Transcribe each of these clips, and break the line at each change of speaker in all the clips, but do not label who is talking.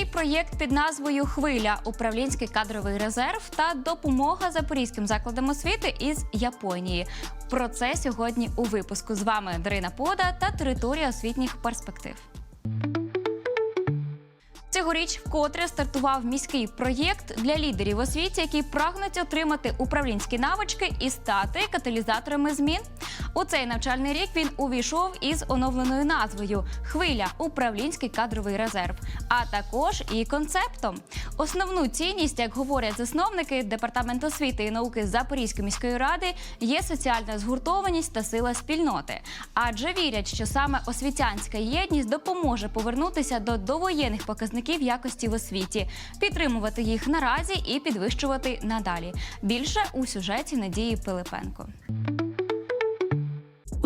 міський проєкт під назвою Хвиля управлінський кадровий резерв та допомога запорізьким закладам освіти із Японії. Про це сьогодні у випуску з вами Дарина Пода та територія освітніх перспектив. Цьогоріч вкотре стартував міський проєкт для лідерів освіті, які прагнуть отримати управлінські навички і стати каталізаторами змін. У цей навчальний рік він увійшов із оновленою назвою Хвиля управлінський кадровий резерв, а також і концептом. Основну цінність, як говорять засновники департаменту освіти і науки Запорізької міської ради, є соціальна згуртованість та сила спільноти. Адже вірять, що саме освітянська єдність допоможе повернутися до довоєнних показників якості в освіті, підтримувати їх наразі і підвищувати надалі. Більше у сюжеті Надії Пилипенко.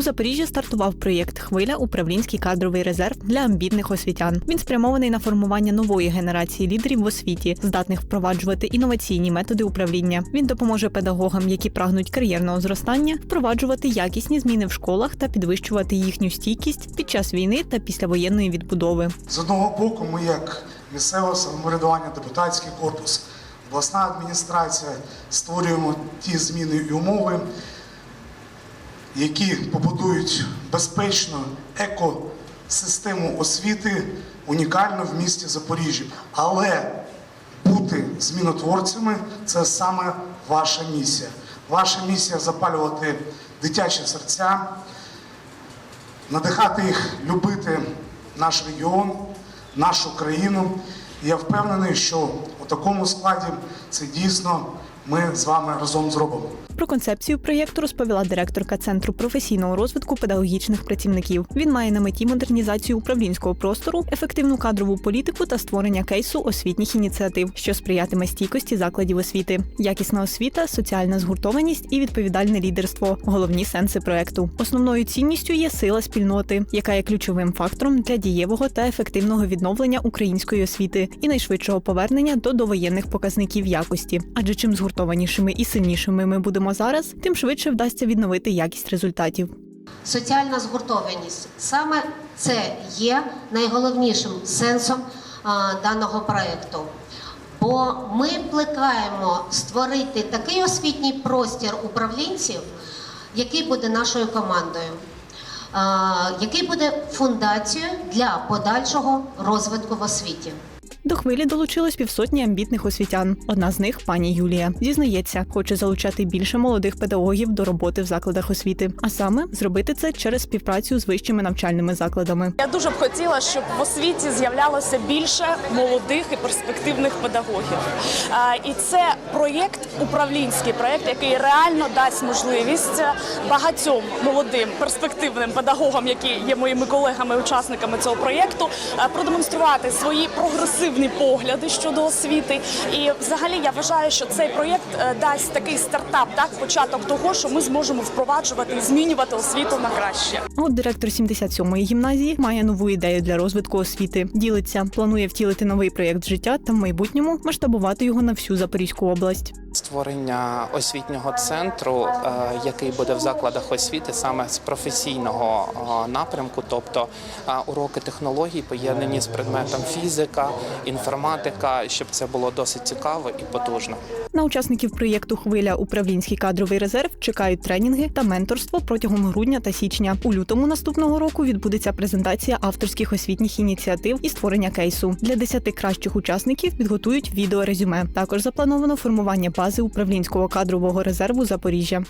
У Запоріжжі стартував проєкт Хвиля управлінський кадровий резерв для амбітних освітян. Він спрямований на формування нової генерації лідерів в освіті, здатних впроваджувати інноваційні методи управління. Він допоможе педагогам, які прагнуть кар'єрного зростання, впроваджувати якісні зміни в школах та підвищувати їхню стійкість під час війни та післявоєнної відбудови.
З одного боку, ми, як місцеве самоврядування, депутатський корпус, обласна адміністрація, створюємо ті зміни і умови, які побудують безпечну екосистему освіти унікальну в місті Запоріжжя. Але бути змінотворцями це саме ваша місія. Ваша місія запалювати дитячі серця, надихати їх любити наш регіон, нашу країну. І я впевнений, що у такому складі це дійсно ми з вами разом зробимо.
Про концепцію проєкту розповіла директорка Центру професійного розвитку педагогічних працівників. Він має на меті модернізацію управлінського простору, ефективну кадрову політику та створення кейсу освітніх ініціатив, що сприятиме стійкості закладів освіти, якісна освіта, соціальна згуртованість і відповідальне лідерство головні сенси проекту. Основною цінністю є сила спільноти, яка є ключовим фактором для дієвого та ефективного відновлення української освіти і найшвидшого повернення до довоєнних показників якості. Адже чим згуртованішими і сильнішими ми будемо зараз, тим швидше вдасться відновити якість результатів.
Соціальна згуртованість саме це є найголовнішим сенсом даного проекту. Бо ми плекаємо створити такий освітній простір управлінців, який буде нашою командою, який буде фундацією для подальшого розвитку в освіті.
До хвилі долучилось півсотні амбітних освітян. Одна з них пані Юлія. Зізнається, хоче залучати більше молодих педагогів до роботи в закладах освіти, а саме зробити це через співпрацю з вищими навчальними закладами.
Я дуже б хотіла, щоб в освіті з'являлося більше молодих і перспективних педагогів. І це проєкт, управлінський проєкт, який реально дасть можливість багатьом молодим перспективним педагогам, які є моїми колегами, учасниками цього проєкту, продемонструвати свої прогресивні погляди щодо освіти. І взагалі я вважаю, що цей проєкт е, дасть такий стартап, так початок того, що ми зможемо впроваджувати і змінювати освіту на краще.
От директор 77-ї гімназії має нову ідею для розвитку освіти. Ділиться, планує втілити новий проєкт в життя та в майбутньому масштабувати його на всю Запорізьку область.
Створення освітнього центру, е, який буде в закладах освіти саме з професійного е, напрямку, тобто уроки технологій поєднані з предметом фізика, інформатика, щоб це було досить цікаво і потужно.
На учасників проєкту Хвиля управлінський кадровий резерв чекають тренінги та менторство протягом грудня та січня. У лютому наступного року відбудеться презентація авторських освітніх ініціатив і створення кейсу. Для десяти кращих учасників підготують відеорезюме. Також заплановано формування бази управлінського кадрового резерву Запоріжжя.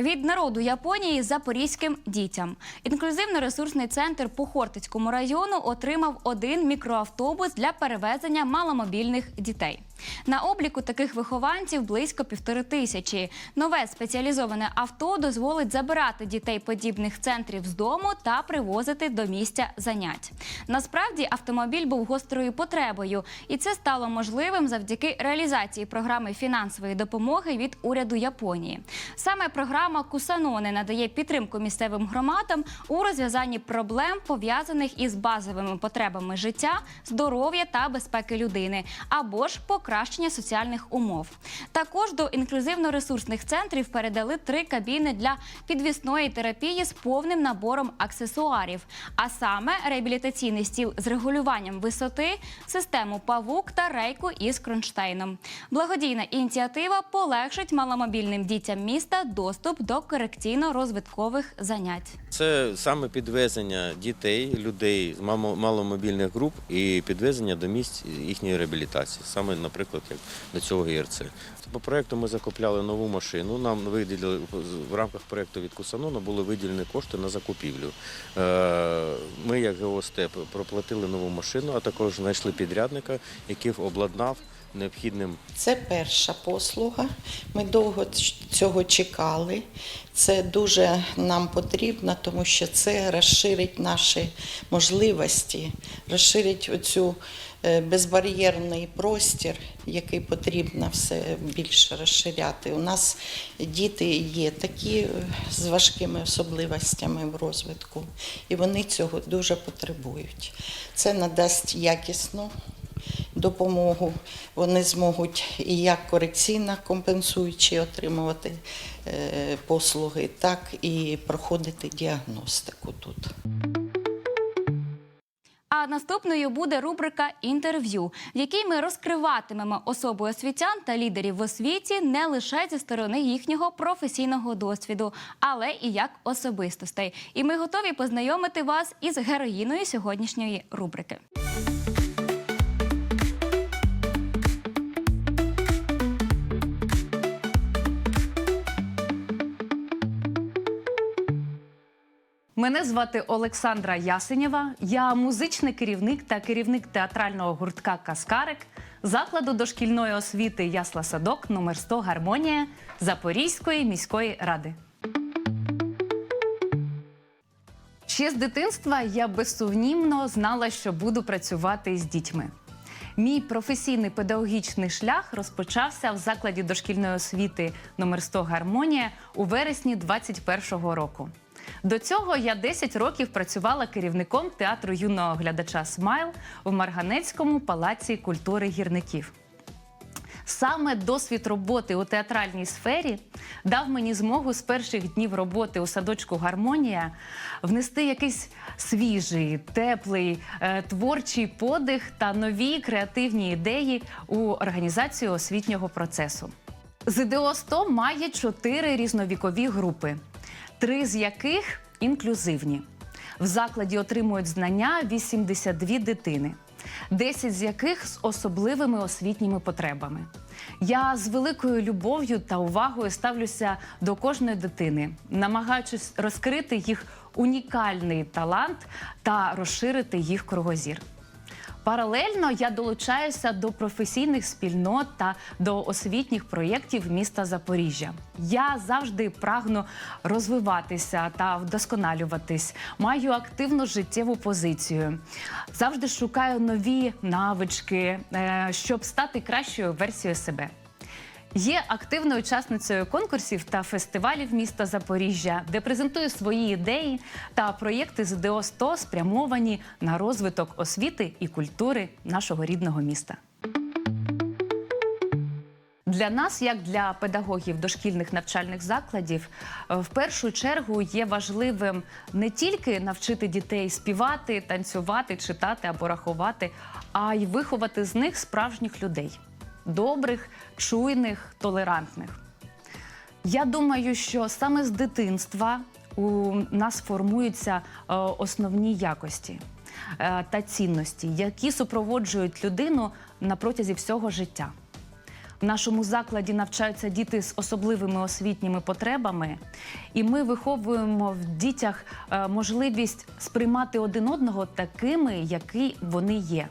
Від народу Японії запорізьким дітям. Інклюзивно-ресурсний центр по Хортицькому району отримав один мікроавтобус для перевезення маломобільних дітей. На обліку таких вихованців близько півтори тисячі. Нове спеціалізоване авто дозволить забирати дітей подібних центрів з дому та привозити до місця занять. Насправді автомобіль був гострою потребою, і це стало можливим завдяки реалізації програми фінансової допомоги від уряду Японії. Саме програма Кусанони надає підтримку місцевим громадам у розв'язанні проблем, пов'язаних із базовими потребами життя, здоров'я та безпеки людини, або ж покращення соціальних умов. Також до інклюзивно-ресурсних центрів передали три кабіни для підвісної терапії з повним набором аксесуарів, а саме реабілітаційний стіл з регулюванням висоти, систему павук та рейку із кронштейном. Благодійна ініціатива полегшить маломобільним дітям міста доступ до корекційно-розвиткових занять.
Це саме підвезення дітей, людей з маломобільних груп і підвезення до місць їхньої реабілітації, саме, наприклад, як до цього ГРЦ. По проекту ми закупляли нову машину. Нам виділили в рамках проекту від Кусанона були виділені кошти на закупівлю. Е, Ми, як ГОСТЕП, проплатили нову машину, а також знайшли підрядника, який обладнав необхідним
Це перша послуга. Ми довго цього чекали. Це дуже нам потрібно, тому що це розширить наші можливості, розширить оцю е, безбар'єрний простір, який потрібно все більше розширяти. У нас діти є такі е, з важкими особливостями в розвитку, і вони цього дуже потребують. Це надасть якісну допомогу. Вони зможуть і як корекційно компенсуючи отримувати е, послуги, так і проходити діагностику тут.
А наступною буде рубрика інтерв'ю, в якій ми розкриватимемо особи освітян та лідерів в освіті не лише зі сторони їхнього професійного досвіду, але і як особистостей. І ми готові познайомити вас із героїною сьогоднішньої рубрики.
Мене звати Олександра Ясенєва. Я музичний керівник та керівник театрального гуртка Каскарик закладу дошкільної освіти Ясла Садок номер 100 Гармонія Запорізької міської ради. Ще з дитинства я безсумнівно знала, що буду працювати з дітьми. Мій професійний педагогічний шлях розпочався в закладі дошкільної освіти номер 100 Гармонія у вересні 2021 року. До цього я 10 років працювала керівником театру юного глядача Смайл в Марганецькому палаці культури гірників. Саме досвід роботи у театральній сфері дав мені змогу з перших днів роботи у садочку Гармонія внести якийсь свіжий, теплий, е, творчий подих та нові креативні ідеї у організацію освітнього процесу. ЗДО 100 має чотири різновікові групи, три з яких інклюзивні. В закладі отримують знання 82 дитини, 10 з яких з особливими освітніми потребами. Я з великою любов'ю та увагою ставлюся до кожної дитини, намагаючись розкрити їх унікальний талант та розширити їх кругозір. Паралельно я долучаюся до професійних спільнот та до освітніх проєктів міста Запоріжжя. Я завжди прагну розвиватися та вдосконалюватись. Маю активну життєву позицію. Завжди шукаю нові навички, е, щоб стати кращою версією себе. Є активною учасницею конкурсів та фестивалів міста Запоріжжя, де презентую свої ідеї та проєкти з ДО 100 спрямовані на розвиток освіти і культури нашого рідного міста. Для нас, як для педагогів дошкільних навчальних закладів, в першу чергу є важливим не тільки навчити дітей співати, танцювати, читати або рахувати, а й виховати з них справжніх людей добрих, чуйних, толерантних. Я думаю, що саме з дитинства у нас формуються е, основні якості е, та цінності, які супроводжують людину на протязі всього життя. В нашому закладі навчаються діти з особливими освітніми потребами, і ми виховуємо в дітях е, можливість сприймати один одного такими, які вони є.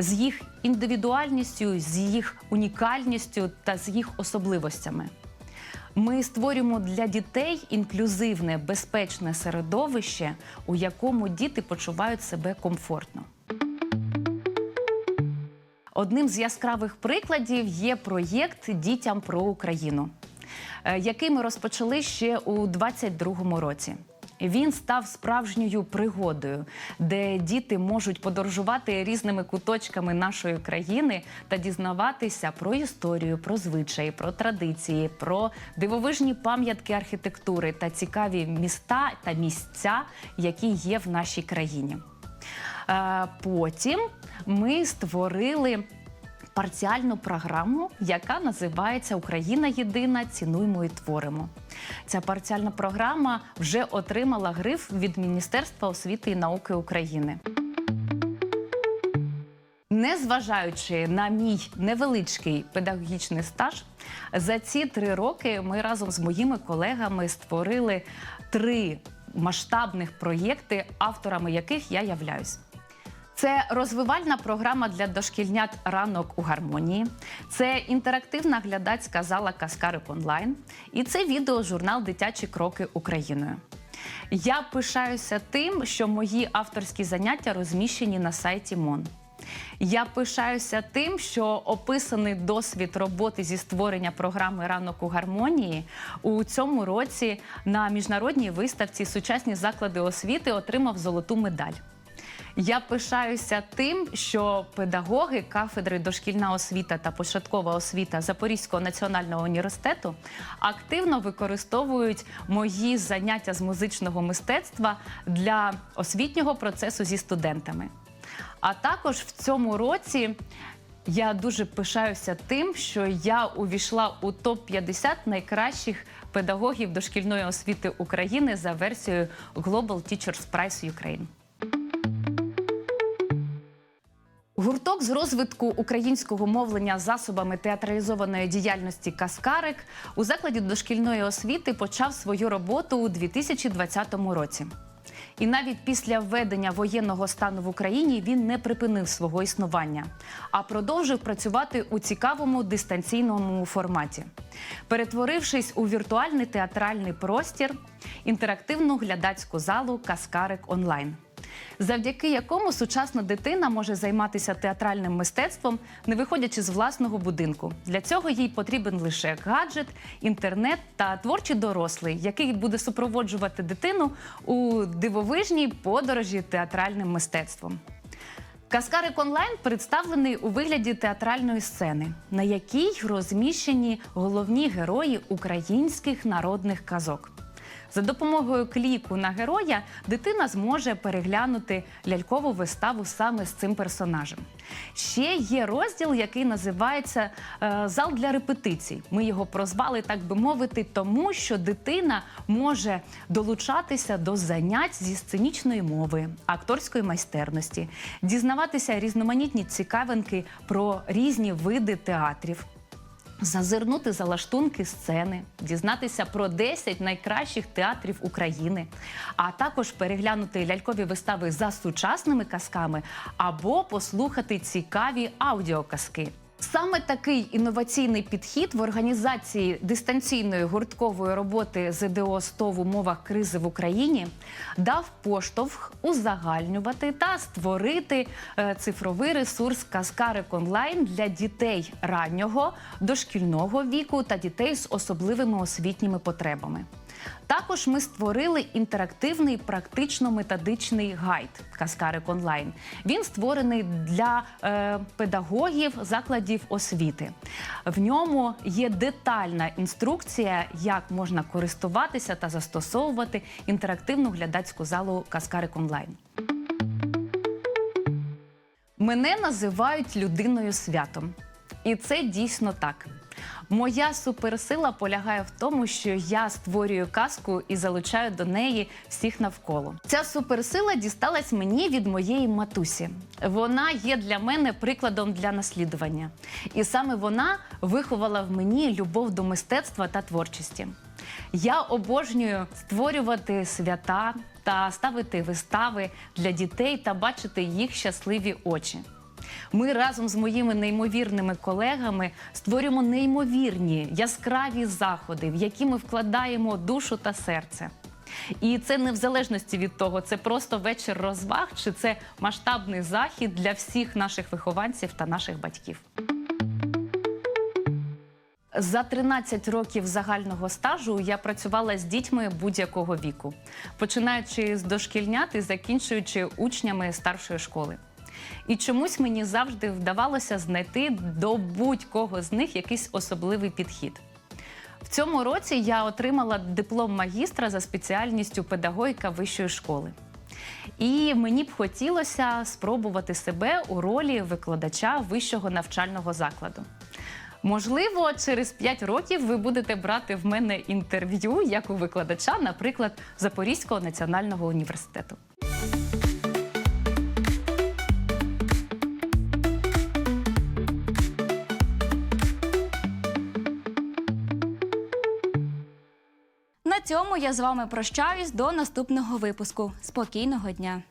З їх індивідуальністю, з їх унікальністю та з їх особливостями. Ми створюємо для дітей інклюзивне, безпечне середовище, у якому діти почувають себе комфортно. Одним з яскравих прикладів є проєкт Дітям про Україну. е, який ми розпочали ще у 22-му році. Він став справжньою пригодою, де діти можуть подорожувати різними куточками нашої країни та дізнаватися про історію, про звичаї, про традиції, про дивовижні пам'ятки архітектури та цікаві міста та місця, які є в нашій країні. Е, Потім ми створили парціальну програму, яка називається Україна єдина. Цінуємо і творимо. Ця парціальна програма вже отримала гриф від Міністерства освіти і науки України. Незважаючи на мій невеличкий педагогічний стаж, за ці три роки ми разом з моїми колегами створили три масштабних проєкти, авторами яких я являюсь. Це розвивальна програма для дошкільнят ранок у гармонії. Це інтерактивна глядацька зала Каскарик онлайн. І це відеожурнал Дитячі кроки Україною. Я пишаюся тим, що мої авторські заняття розміщені на сайті МОН. Я пишаюся тим, що описаний досвід роботи зі створення програми Ранок у гармонії у цьому році на міжнародній виставці Сучасні заклади освіти отримав золоту медаль. Я пишаюся тим, що педагоги кафедри дошкільна освіта та початкова освіта Запорізького національного університету активно використовують мої заняття з музичного мистецтва для освітнього процесу зі студентами. А також в цьому році я дуже пишаюся тим, що я увійшла у топ 50 найкращих педагогів дошкільної освіти України за версією Global Teachers Prize Ukraine. Гурток з розвитку українського мовлення засобами театралізованої діяльності Каскарик у закладі дошкільної освіти почав свою роботу у 2020 році. І навіть після введення воєнного стану в Україні він не припинив свого існування, а продовжив працювати у цікавому дистанційному форматі, перетворившись у віртуальний театральний простір, інтерактивну глядацьку залу Каскарик онлайн завдяки якому сучасна дитина може займатися театральним мистецтвом, не виходячи з власного будинку. Для цього їй потрібен лише гаджет, інтернет та творчий дорослий, який буде супроводжувати дитину у дивовижній подорожі театральним мистецтвом. Каскарик онлайн представлений у вигляді театральної сцени, на якій розміщені головні герої українських народних казок. За допомогою кліку на героя дитина зможе переглянути лялькову виставу саме з цим персонажем. Ще є розділ, який називається е, зал для репетицій. Ми його прозвали, так би мовити, тому що дитина може долучатися до занять зі сценічної мови, акторської майстерності, дізнаватися різноманітні цікавинки про різні види театрів. Зазирнути за лаштунки сцени, дізнатися про 10 найкращих театрів України, а також переглянути лялькові вистави за сучасними казками або послухати цікаві аудіоказки. Саме такий інноваційний підхід в організації дистанційної гурткової роботи ЗДО СТО в умовах кризи в Україні дав поштовх узагальнювати та створити е, цифровий ресурс Каскарик онлайн для дітей раннього, дошкільного віку та дітей з особливими освітніми потребами. Також ми створили інтерактивний практично-методичний гайд Каскарик онлайн. Він створений для е, педагогів закладів освіти. В ньому є детальна інструкція, як можна користуватися та застосовувати інтерактивну глядацьку залу Каскарик онлайн. Мене називають людиною святом. І це дійсно так. Моя суперсила полягає в тому, що я створюю казку і залучаю до неї всіх навколо. Ця суперсила дісталась мені від моєї матусі. Вона є для мене прикладом для наслідування. І саме вона виховала в мені любов до мистецтва та творчості. Я обожнюю створювати свята та ставити вистави для дітей та бачити їх щасливі очі. Ми разом з моїми неймовірними колегами створюємо неймовірні яскраві заходи, в які ми вкладаємо душу та серце. І це не в залежності від того, це просто вечір розваг, чи це масштабний захід для всіх наших вихованців та наших батьків. За 13 років загального стажу я працювала з дітьми будь-якого віку, починаючи з дошкільнят і закінчуючи учнями старшої школи. І чомусь мені завжди вдавалося знайти до будь-кого з них якийсь особливий підхід. В цьому році я отримала диплом магістра за спеціальністю педагогіка вищої школи. І мені б хотілося спробувати себе у ролі викладача вищого навчального закладу. Можливо, через 5 років ви будете брати в мене інтерв'ю як у викладача, наприклад, Запорізького національного університету.
Цьому я з вами прощаюсь до наступного випуску. Спокійного дня!